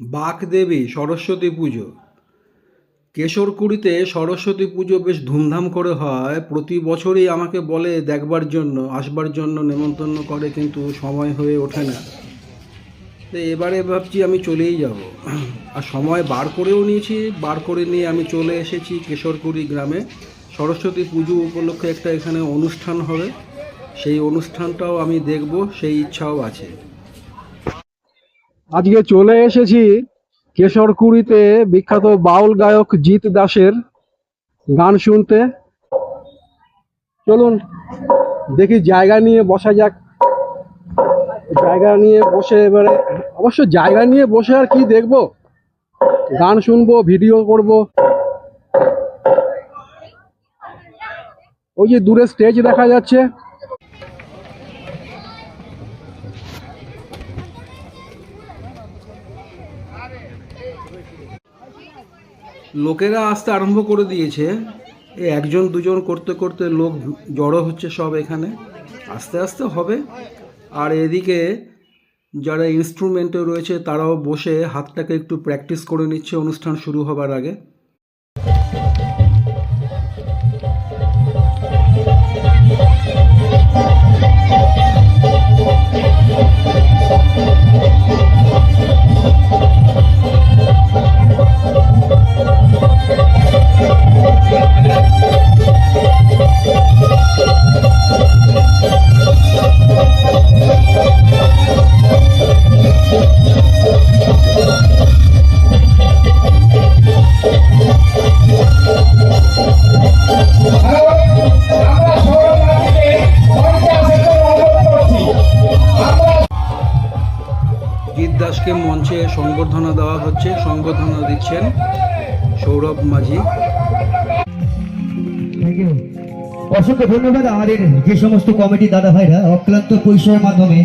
বাগদেবী সরস্বতী পুজো। কেশরকুড়িতে সরস্বতী পুজো বেশ ধুমধাম করে হয়। প্রতি বছরই আমাকে বলে দেখবার জন্য, আসবার জন্য নেমন্তন্ন করে, কিন্তু সময় হয়ে ওঠে না। তো এবারে ভাবছি আমি চলেই যাব। আর সময় বার করেও নিয়েছি, বার করে নিয়ে আমি চলে এসেছি কেশরকুড়ি গ্রামে। সরস্বতী পুজো উপলক্ষে একটা এখানে অনুষ্ঠান হবে। সেই অনুষ্ঠানটাও আমি দেখব, সেই ইচ্ছাও আছে। আজকে চলে এসেছি কেশরকুড়িতে বিখ্যাত বাউল গায়ক জিৎ দাসের গান শুনতে। চলুন দেখি জায়গা নিয়ে বসা যাক। জায়গা নিয়ে বসে এবারে অবশ্য জায়গা নিয়ে বসে আর কি দেখব? গান শুনব, ভিডিও করব। ওই যে দূরে স্টেজ দেখা যাচ্ছে। লোকেরা আসতে আরম্ভ করে দিয়েছে। এই একজন দুজন করতে করতে লোক জড়ো হচ্ছে সব এখানে। আস্তে আস্তে হবে। আর এদিকে যারা ইনস্ট্রুমেন্টে রয়েছে তারাও বসে হাতটাকে একটু প্র্যাকটিস করে নিচ্ছে। অনুষ্ঠান শুরু হবার আগে। মঞ্চে সংবর্ধনা দেওয়া হচ্ছে, সংবর্ধনা দিচ্ছেন সৌরভ মাঝি। অসংখ্য ধন্যবাদ আমাদের যে সমস্ত কমিটি দাদা ভাইরা অক্লান্ত পরিশ্রমের মাধ্যমে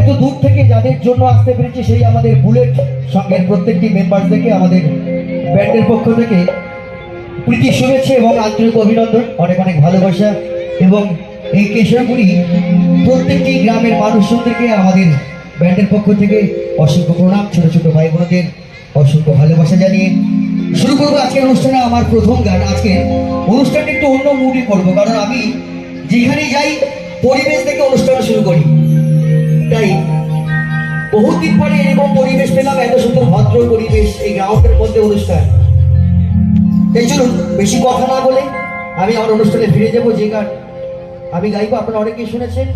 এত দূর থেকে যাদের জন্য আসতে পেরেছে সেই আমাদের বুলেট সঙ্গের প্রত্যেকটি মেম্বার থেকে, আমাদের ব্যান্ডের পক্ষ থেকে প্রীতি শুভেচ্ছা এবং আন্তরিক অভিনন্দন, অনেক অনেক ভালোবাসা এবং এই কেশরপুরি প্রত্যেকটি গ্রামের মানুষজনদেরকে আমাদের ব্যান্ডের পক্ষ থেকে অসংখ্য প্রণাম, ছোট ছোট ভাই বোনদের অসংখ্য ভালোবাসা জানিয়ে শুরু করব আজকের অনুষ্ঠানে আমার প্রথম গান। আজকে অনুষ্ঠানটা একটু অন্য মুডে করব, কারণ আমি যেখানে যাই, পরিবেশ থেকে অনুষ্ঠান শুরু করি। তাই বহুদিন পরে এরকম পরিবেশ পেলাম, এত সুন্দর ভদ্র পরিবেশ এই গ্রাউন্ডের মধ্যে অনুষ্ঠান। তাই চলুন, বেশি কথা না বলে আমি আমার অনুষ্ঠানে ফিরে যাব। যে গান আমি গাইবো, আপনারা অনেকেই শুনেছেন।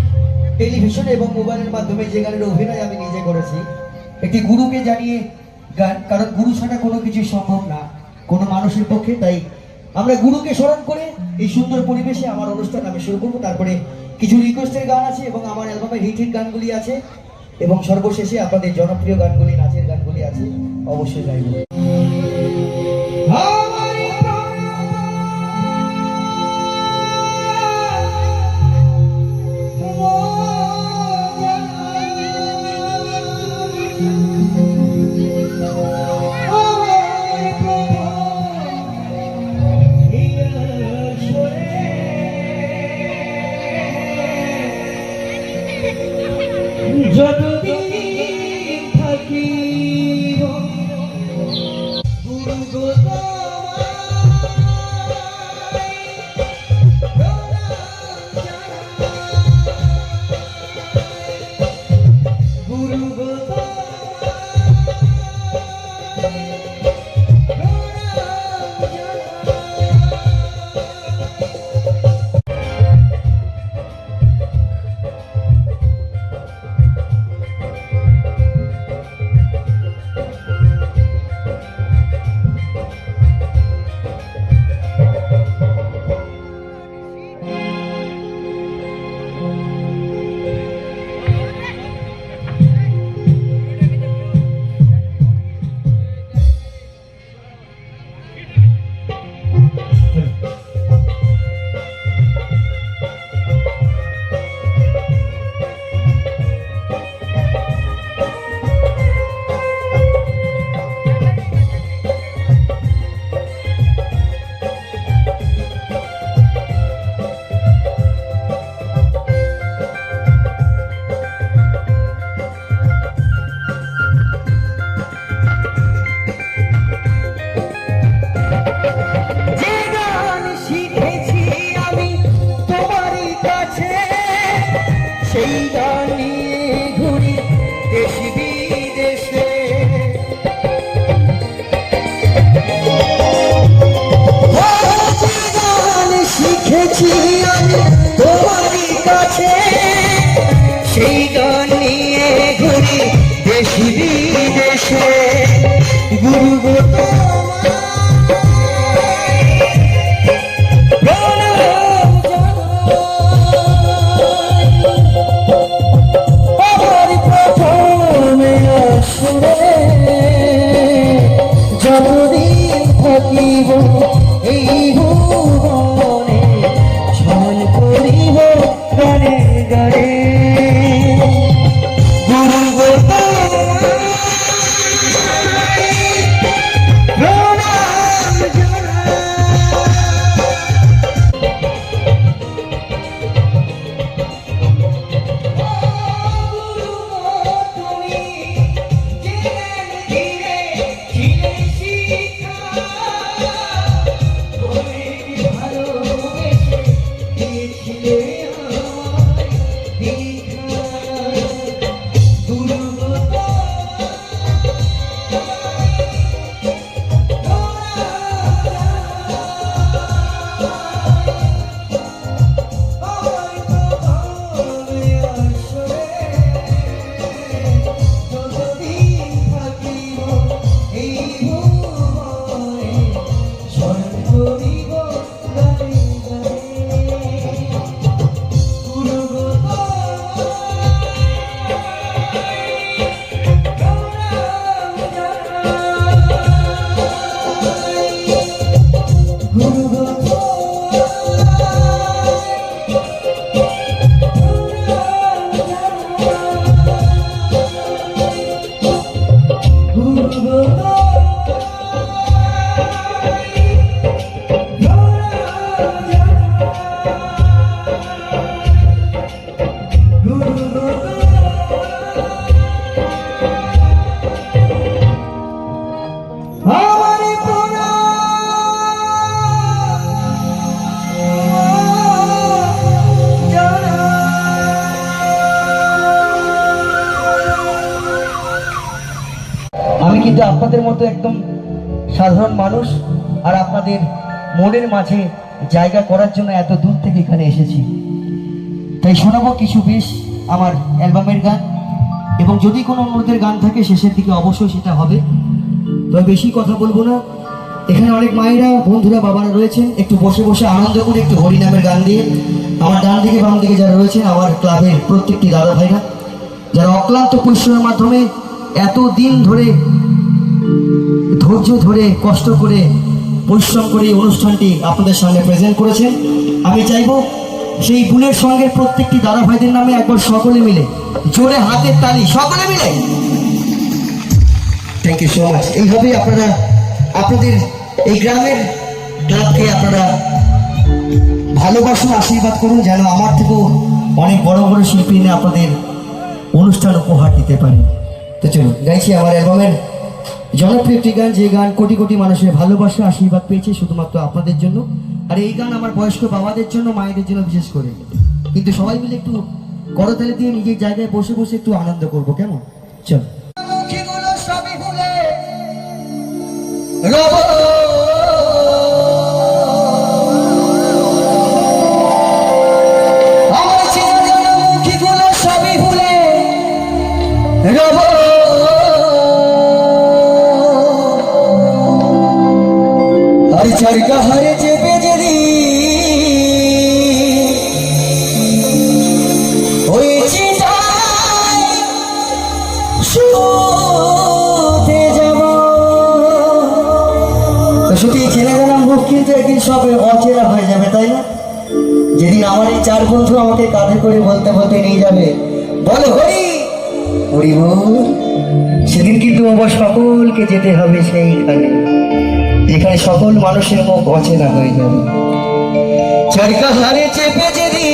টেলিভিশন এবং মোবাইলের মাধ্যমে যে গানের অভিনয় আমি নিজে করেছি, একটি গুরুকে জানিয়ে গান, কারণ গুরু ছাড়া কোনো কিছু সম্ভব না, কোনো মানুষের পক্ষে। তাই আমরা গুরুকে স্মরণ করে এই সুন্দর পরিবেশে আমার অনুষ্ঠান আমি শুরু করব। তারপরে কিছু রিকোয়েস্টের গান আছে এবং আমার অ্যালবামের হিট হিট গানগুলি আছে। এবং সর্বশেষে আপনাদের জনপ্রিয় গানগুলি, নাচের গানগুলি আছে। অবশ্যই গাইব। মতো একদম সাধারণ মানুষ আর আপনাদের মনের মাঝে জায়গা করার জন্য এত দূর থেকে এখানে এসেছি। তাই শোনাবো কিছু বেশ আমার অ্যালবামের গান। এবং যদি কোনো অন্যদের গান থাকে, শেষের দিকে অবশ্যই সেটা হবে। তবে বেশি কথা বলব না। এখানে অনেক মায়েরা, বন্ধুরা, বাবারা রয়েছেন। একটু বসে বসে আনন্দ করে একটু হরিনামের গান দিয়ে। আমার ডান দিকে, বাম দিকে যারা রয়েছেন, আমার ক্লাবের প্রত্যেকটি দাদা ভাইরা, যারা অক্লান্ত পরিশ্রমের মাধ্যমে এত দিন ধরে ধৈর্য ধরে, কষ্ট করে, পরিশ্রম করে এই অনুষ্ঠানটি আপনাদের সামনে প্রেজেন্ট করেছেন। আমি চাইব সেই বুলের সঙ্গে প্রত্যেকটি দাদা ভাইদের নামে একবার সকলে মিলে, জোরে হাতের তালি, সকলে মিলে। থ্যাংক ইউ সো মাচ এইভাবেই আপনারা, আপনাদের এই গ্রামের ক্লাবকে আপনারা ভালোবাসুন, আশীর্বাদ করুন, যেন আমার থেকেও অনেক বড় বড় শিল্পী নিয়ে আপনাদের অনুষ্ঠান উপহার দিতে পারে। তো চলুন, গাইছি আমার অ্যালবামের জনপ্রিয় একটি গান যে গান কোটি কোটি মানুষের ভালোবাসা আশীর্বাদ পেয়েছে শুধুমাত্র আপনাদের জন্য আর এই গান আমার বয়স্ক বাবাদের জন্য মায়েদের জন্য বিশেষ করে কিন্তু সবাই মিলে একটু করতালি দিয়ে নিজের জায়গায় বসে বসে একটু আনন্দ করব কেমন চল চার কাহারে চেপে যদি কিন্তু হয়ে যাবে, তাই আমার এই চার বন্ধু আমাকে করে বলতে বলতে নিয়ে যাবে, বলো হরি। হরি সেদিন কিন্তু আমার সকলকে যেতে হবে সেইখানে। যেখানে সকল মানুষের মুখ অচেনা হয়ে যাবে। চারকা হারে চেপে যদি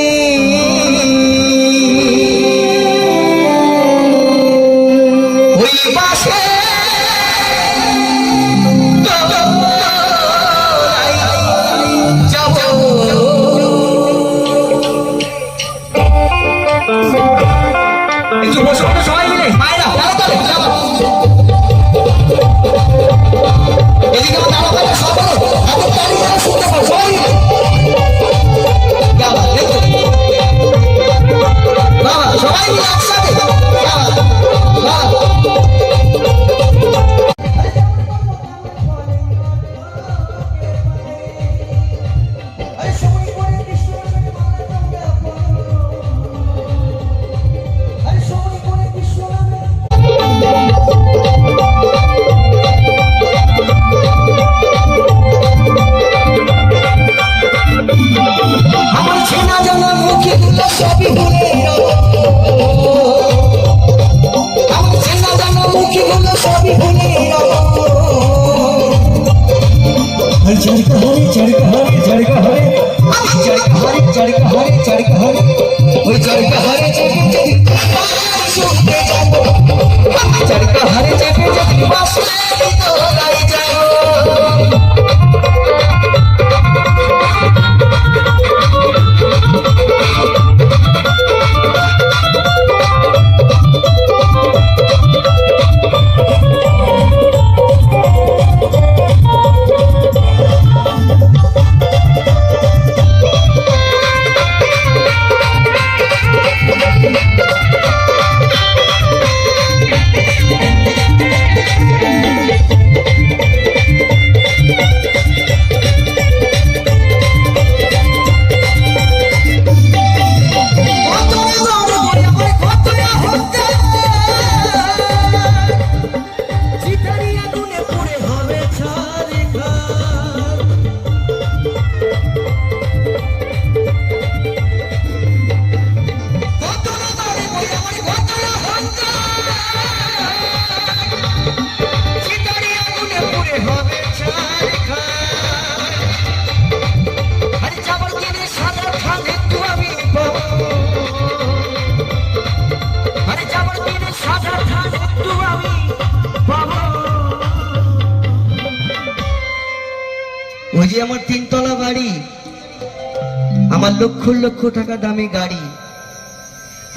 আমার লক্ষ লক্ষ টাকা দামি গাড়ি।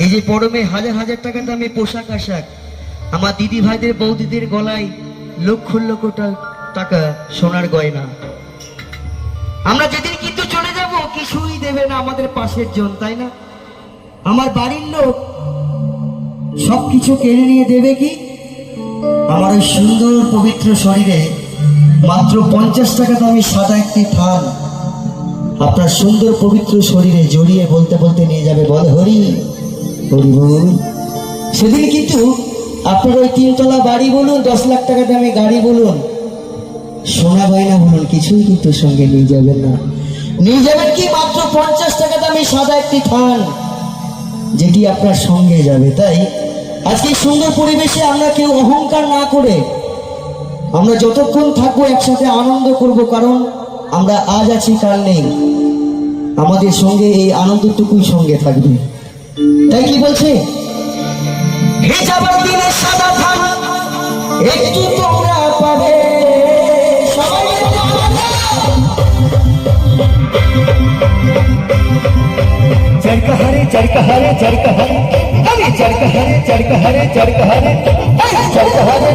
এই যে পরমে হাজার হাজার টাকা দামি পোশাক আশাক, আমার দিদি ভাইদের বৌদিদের গলায় লক্ষ লক্ষ টাকা সোনার গয়না। আমরা যেদিন কিন্তু চলে যাব, কিছুই দেবে না আমাদের পাশের জন, তাই না? আমার বাড়ির লোক সবকিছু কেড়ে নিয়ে দেবে কি? আমার ওই সুন্দর পবিত্র শরীরে মাত্র পঞ্চাশ টাকা দামি সাদা একটি থান। আপনার সুন্দর পবিত্র শরীরে জড়িয়ে বলতে বলতে নিয়ে যাবে, বল হরি। বল। সেদিন কিন্তু আপনার ওই তিনতলা বাড়ি বলুন, দশ লাখ টাকা দামে গাড়ি বলুন, সোনা গয়না বলুন, কিছুই কিন্তু সঙ্গে নিয়ে যাবেন না। নিয়ে যাবেন কি মাত্র পঞ্চাশ টাকা দামে সাদা একটি থান, যেটি আপনার সঙ্গে যাবে। তাই আজকে সুন্দর পরিবেশে আমরা কেউ অহংকার না করে আমরা যতক্ষণ থাকব একসাথে আনন্দ করব, কারণ আমরা আজ আছি কাল নেই আমাদের সঙ্গে এই আনন্দটুকুই সঙ্গে থাকবে তাই কি বলছে হে যাবার দিনে সাদা ধান একটু তোমরা পাবে সবাই একটু আনন্দ। चरका हरे चरका हरे चरका हरे अरे चरका हरे चरका हरे चरका हरे अरे चरका हरे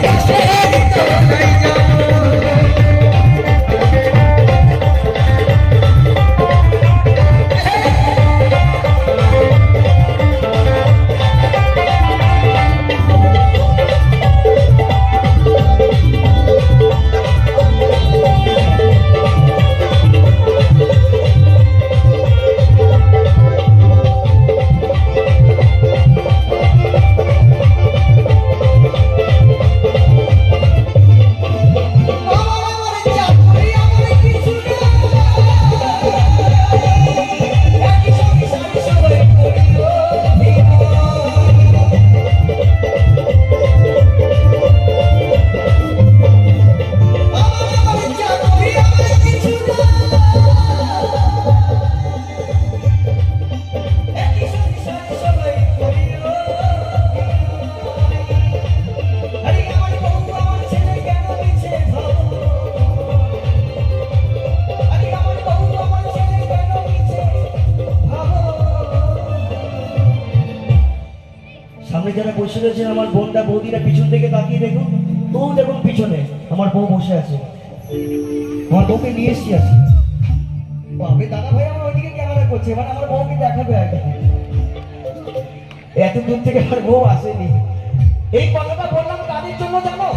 Yeah. থেকে তাকিয়ে দেখুন বউ দেখুন পিছনে। আমার বউ বসে আছে। আমার বউকে নিয়ে এসছি আছে আমি দাদা ভাই আমার ওইদিকে ক্যামেরা করছে, এবার আমার বউকে দেখাবে আর এত দূর থেকে আমার বউ আসেনি। এই কথাটা বললাম তাদের জন্য জানো?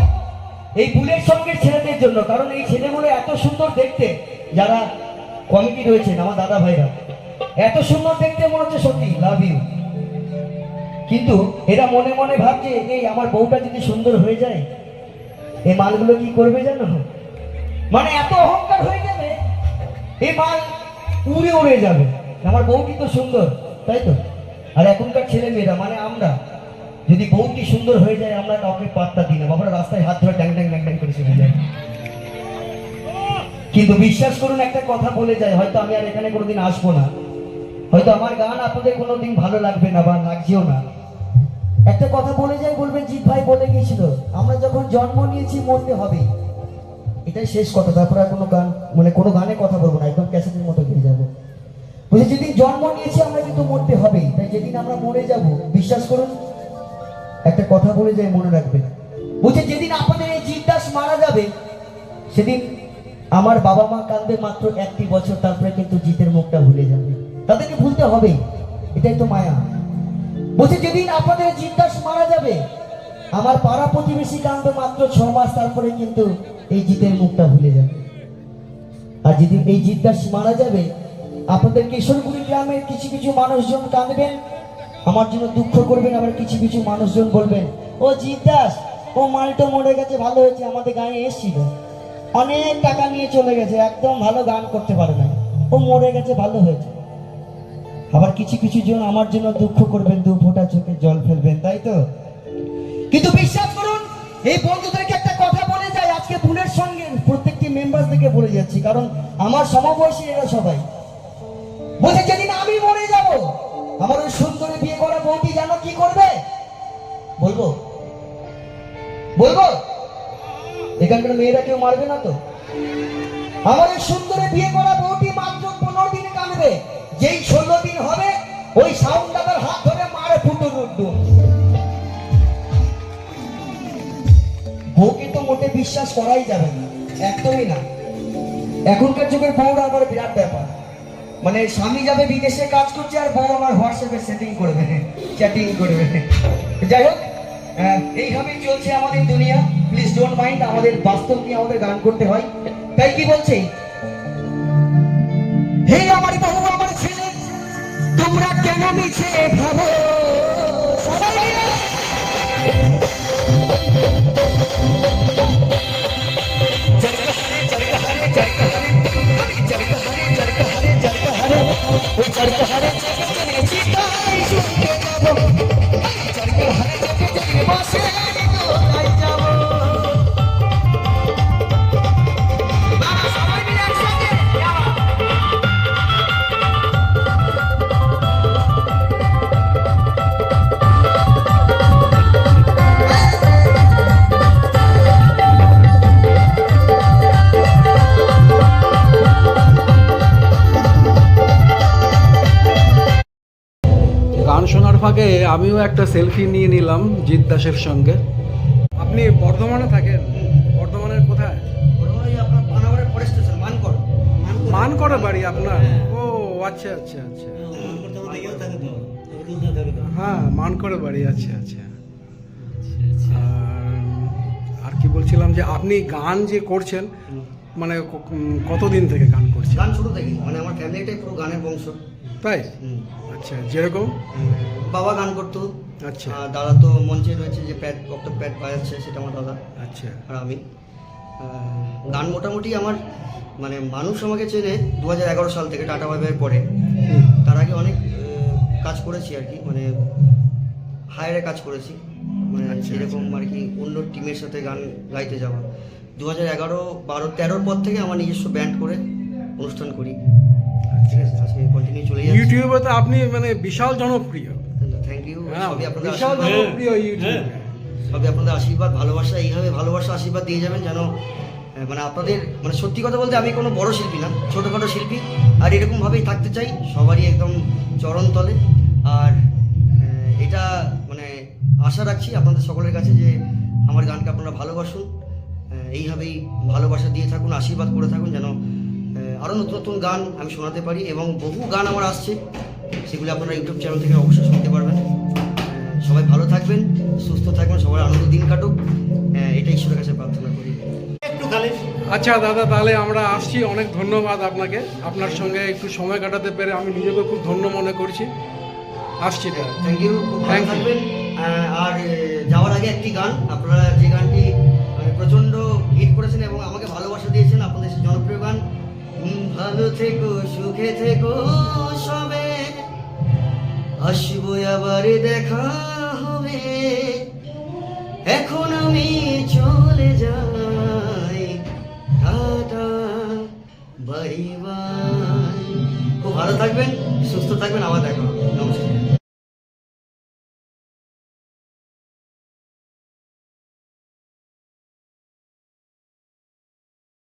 এই বুলের সঙ্গে ছেলেদের জন্য, কারণ এই ছেলেগুলো এত সুন্দর দেখতে, যারা কমিটি রয়েছেন, আমার দাদা ভাইরা। এত সুন্দর দেখতে মনে হচ্ছে সত্যি লাভ ইউ কিন্তু এরা মনে মনে ভাবছে এই আমার বউটা যদি সুন্দর হয়ে যায় এই মালগুলো কি করবে জানো? মানে এত অহংকার হয়ে যাবে এই মাল উড়ে উড়ে যাবে। আমার বউ তো সুন্দর, তাই তো? আর এখনকার ছেলে মেয়েরা মানে আমরা, যদি বউটি সুন্দর হয়ে যায়, আমরা কাউকে পাত্তা দিই না। বাবারা, রাস্তায় হাত ধরে ড্যাং ড্যাং ড্যাং ড্যাং করে চলে যায়। কিন্তু বিশ্বাস করুন, একটা কথা বলে যায়, হয়তো আমি আর এখানে কোনোদিন আসব না। হয়তো আমার গান আপনাদের কোনোদিন ভালো লাগবে না বা লাগছেও না। একটা কথা বলে যাই, বলবেন, জিৎ ভাই বলে গিয়েছিল, আমরা যখন জন্ম নিয়েছি, মরতে হবে। এটাই শেষ কথা, তারপর আর কোনো গান মানে কোনো গানে কথা বলব না, একদম ক্যাসেটের মতো গিয়ে যাব। বলছি, যেদিন জন্ম নিয়েছি, আমরা কিন্তু মরতে হবেই তাই যেদিন আমরা মরে যাব, বিশ্বাস করুন, একটা কথা বলে যায় মনে রাখবেন। বলছে, যেদিন আপনাদের এই জিজ্ঞাস মারা যাবে, সেদিন আমার বাবা মা কাঁদবে মাত্র একটি বছর, তারপরে কিন্তু জিতের মুখটা ভুলে যাবে। তাদেরকে ভুলতে হবেই এটাই তো মায়া। বলছে, যেদিন আপনাদের জিজ্ঞাস মারা যাবে, আমার পাড়া প্রতিবেশী কাঁদবে মাত্র ছ মাস, তারপরে কিন্তু এই জিতের মুখটা ভুলে যাবে। আর যেদিন এই জিজ্ঞাস মারা যাবে, আপনাদের কিশোরগুড়ি গ্রামের কিছু কিছু মানুষজন কাঁদবেন, আমার জন্য দুঃখ করবেন, আবার কিছু কিছু মানুষজন বলবেন, ও জিজ্ঞাস, ও মালটা মরে গেছে, ভালো হয়েছে, আমাদের গায়ে এসেছিল। অনেক টাকা নিয়ে চলে গেছে, একদম ভালো গান করতে পারে না। ও মরে গেছে, ভালো হয়েছে। আবার কিছু কিছু জন আমার জন্য দুঃখ করবেন, দু ফোঁটা চোখে জল ফেলবেন, তাই তো? কিন্তু বিশ্বাস করুন, এই বন্ধুদেরকে একটা কথা বলে যায়? আজকে ফুলের সঙ্গে প্রত্যেকটি মেম্বার থেকে বলে যাচ্ছি, কারণ আমার সমবয়সী এরা সবাই। বলছে, যেদিন আমি মরে যাব, আমার ওই সুন্দরী বিয়ে করা বউটি জানো কি করবে? বলব? বলব? এখানকার মেয়েরা কেউ মারবে না তো? আমার ওই সুন্দরী বিয়ে করা ওই সাউন্ড হাত ধরে মারে ফুটুর উঠুন বউকে তো মোটে বিশ্বাস করাই যাবে না, একদমই না। এখনকার যুগের বউরা আবার বিরাট ব্যাপার। মানে স্বামী যাবে বিদেশে কাজ করছে আর বউ আমার হোয়াটসঅ্যাপে সেটিং করবে চ্যাটিং করবে। যাই হোক এইভাবেই চলছে আমাদের দুনিয়া। প্লিজ ডোন্ট মাইন্ড আমাদের বাস্তব নিয়ে আমাদের গান করতে হয়। তাই কি বলছে? হে আমার ছেলে তোমরা কেন মিছে ভাবো সবাই মিলে আমিও একটা সেলফি নিয়ে নিলাম জিৎ দাসের সঙ্গে। আপনি বর্ধমানে থাকেন? বর্ধমানের কোথায়? মান করে বাড়ি আপনার? ও আচ্ছা আচ্ছা আচ্ছা। হ্যাঁ মান করে বাড়ি আচ্ছা আচ্ছা। আর আর কি বলছিলাম যে আপনি গান যে করছেন মানে কতদিন থেকে গান করছেন? গান শুরু থেকে মানে আমার ফ্যামিলিটাই পুরো গানের বংশ। তাই? আচ্ছা যেরকম? বাবা গান করতো। আচ্ছা। দাদা তো মঞ্চে রয়েছে যে প্যাড অক্টো প্যাড বাজাচ্ছে সেটা আমার দাদা আচ্ছা। আর আমি। গান মোটামুটি আমার মানে মানুষ আমাকে চেনে দু হাজার এগারো সাল থেকে টাটা বাইবের পরে। তার আগে অনেক কাজ করেছি আর কি মানে হায়ারে কাজ করেছি। মানে আচ্ছা, এরকম আর কি অন্য টিমের সাথে গান গাইতে যাওয়া। দু হাজার এগারো বারো তেরোর পর থেকে আমার নিজস্ব ব্যান্ড করে অনুষ্ঠান করি। ঠিক আছে? কন্টিনিউ চলে যাচ্ছে। ইউটিউবে তো আপনি মানে বিশাল জনপ্রিয়। থ্যাংক ইউ হ্যাঁ সবই আপনাদের বিশাল জনপ্রিয় ইউটিউবে সবই আপনাদের আশীর্বাদ ভালোবাসা এইভাবে ভালোবাসা আশীর্বাদ দিয়ে যাবেন যেন মানে আপনাদের মানে সত্যি কথা বলতে আমি কোনো বড় শিল্পী না ছোটোখাটো শিল্পী। আর এরকমভাবেই থাকতে চাই সবারই একদম চরণ তলে। আর এটা মানে আশা রাখছি আপনাদের সকলের কাছে যে আমার গানকে আপনারা ভালোবাসুন। এইভাবেই ভালোবাসা দিয়ে থাকুন আশীর্বাদ করে থাকুন যেন আরও নতুন নতুন গান আমি শোনাতে পারি এবং বহু গান আমার আসছে সেগুলো আপনারা ইউটিউব চ্যানেল থেকে অবশ্যই শুনতে পারবেন। সবাই ভালো থাকবেন সুস্থ থাকবেন সবার আনন্দ দিন কাটুক। আহ, এটা ঈশ্বরের কাছে প্রার্থনা করি। আচ্ছা দাদা তাহলে আমরা আসছি। অনেক ধন্যবাদ আপনাকে। আপনার সঙ্গে একটু সময় কাটাতে পেরে আমি নিজেকে খুব ধন্য মনে করছি। আসছি দাদা থ্যাংক ইউ খুব ভালো থাকবেন। আর যাওয়ার আগে একটি গান। আপনারা যে গানটি মানে প্রচণ্ড হিট করেছেন এবং আমাকে ভালোবাসা দিয়েছেন আপনাদের জনপ্রিয় গান। ভালো থেকো, সুখে থেকো সবে। আসব আবার দেখা হবে। এখন আমি চলে যাই। Tata, bye bye. খুব ভালো থাকবেন, সুস্থ থাকবেন, আবার দেখা। নমস্কার।